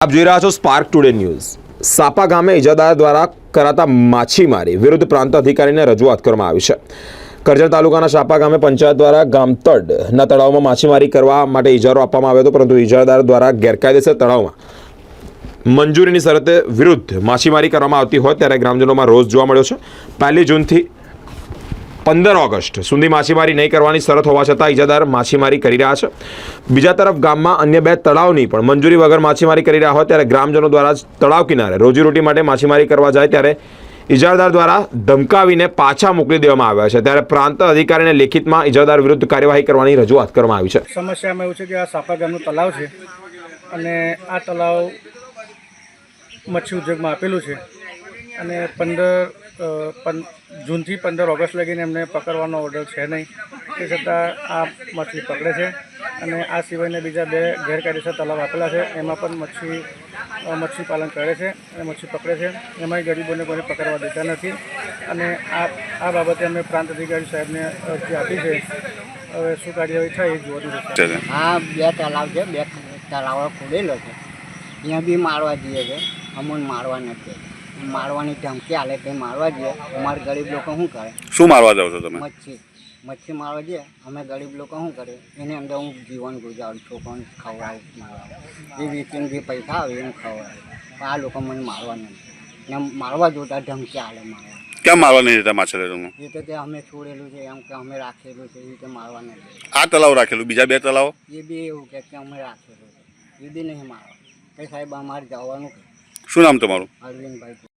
આપ જોઈ રહ્યા છો સ્પાર્ક ટુડે ન્યૂઝ સાપા ગામે ઇજાદાર દ્વારા કરાતા માછીમારી વિરુદ્ધ પ્રાંત અધિકારીને રજૂઆત કરવામાં આવી છે. કરજણ તાલુકાના સાપા ગામે પંચાયત દ્વારા ગામતડના તળાવમાં માછીમારી કરવા માટે ઇજારો આપવામાં આવ્યો હતો, પરંતુ ઇજાદાર દ્વારા ગેરકાયદેસર તળાવમાં મંજૂરીની શરતે વિરુદ્ધ માછીમારી કરવામાં આવતી હોય ત્યારે ગ્રામજનોમાં રોષ જોવા મળ્યો છે. પહેલી જૂનથી પંદર ઓગસ્ટ. સુધી માછીમારી નહીં કરવાની શરત હોવા છતાં ઇજાદાર માછીમારી કરી રહ્યા છે. બીજા તરફ ગામમાં અન્ય બે તળાવની પણ મંજૂરી વગર માછીમારી કરી રહ્યા હોય ત્યારે ગ્રામજનો દ્વારા તળાવ કિનારે રોજીરોટી માટે માછીમારી કરવા જાય ત્યારે ઇજારદાર દ્વારા ધમકાવીને પાછા મોકલી દેવામાં આવ્યા છે. ત્યારે પ્રાંત અધિકારીને લેખિતમાં ઇજારદાર વિરુદ્ધ કાર્યવાહી કરવાની રજૂઆત કરવામાં આવી છે. સમસ્યામાં એવું છે કે આ સાપા ગામનું તલાવ છે અને આ તલાવ મચ્છી ઉદ્યોગમાં આપેલું છે. અને પંદર જૂનથી પંદર ઓગસ્ટ લગીને એમને પકડવાનો ઓર્ડર છે નહીં. તે છતાં આ મછલી પકડે છે અને આ સિવાયના બીજા બે ગેરકાયદેસર તલાવ આપેલા છે. એમાં પણ મચ્છી મચ્છી પાલન કરે છે અને મચ્છી પકડે છે. એમાંય ગરીબોને કોઈને પકડવા દેતા નથી અને આ આ બાબતે અમે પ્રાંત અધિકારી સાહેબને અરજી આપી છે. હવે શું કાર્યવાહી થાય એ જોવાનું છે હા બે તલાવ છે બે તલાવ ખોલેલો છે. ત્યાં બી મારવા જઈએ છે. અમને મારવા નથી. મારવાની ધમકી આલે તે મારવા જઈએ અમારે ગરીબ લોકો શું કરે? શું મારવા જાવ છો તમે? મચ્છી મચ્છી મારવા જઈએ અમે ગરીબ લોકો શું કરીએ? એની અંદર હું જીવન ગુજારું છોકરાને ખવડાવું મારવા. એ વેચીને જે પૈસા આવે એ હું ખવડાવું આ લોકો મને મારવા નથી ને મારવા જોતા ધમકી આલે મારવા કેમ મારવા નહીં દેતા માછલે તમને? એ તો કે અમે છોડેલું છે એમ કે અમે રાખેલું છે એ રીતે મારવા નહીં આ તલાવ રાખેલું બીજા બે તલાવ? એ બી એવું કે કે અમે રાખેલું છે. એ બી નહીં મારવા. કે સાહેબ અમારે જવાનું શું નામ તમારું? અરવિંદભાઈ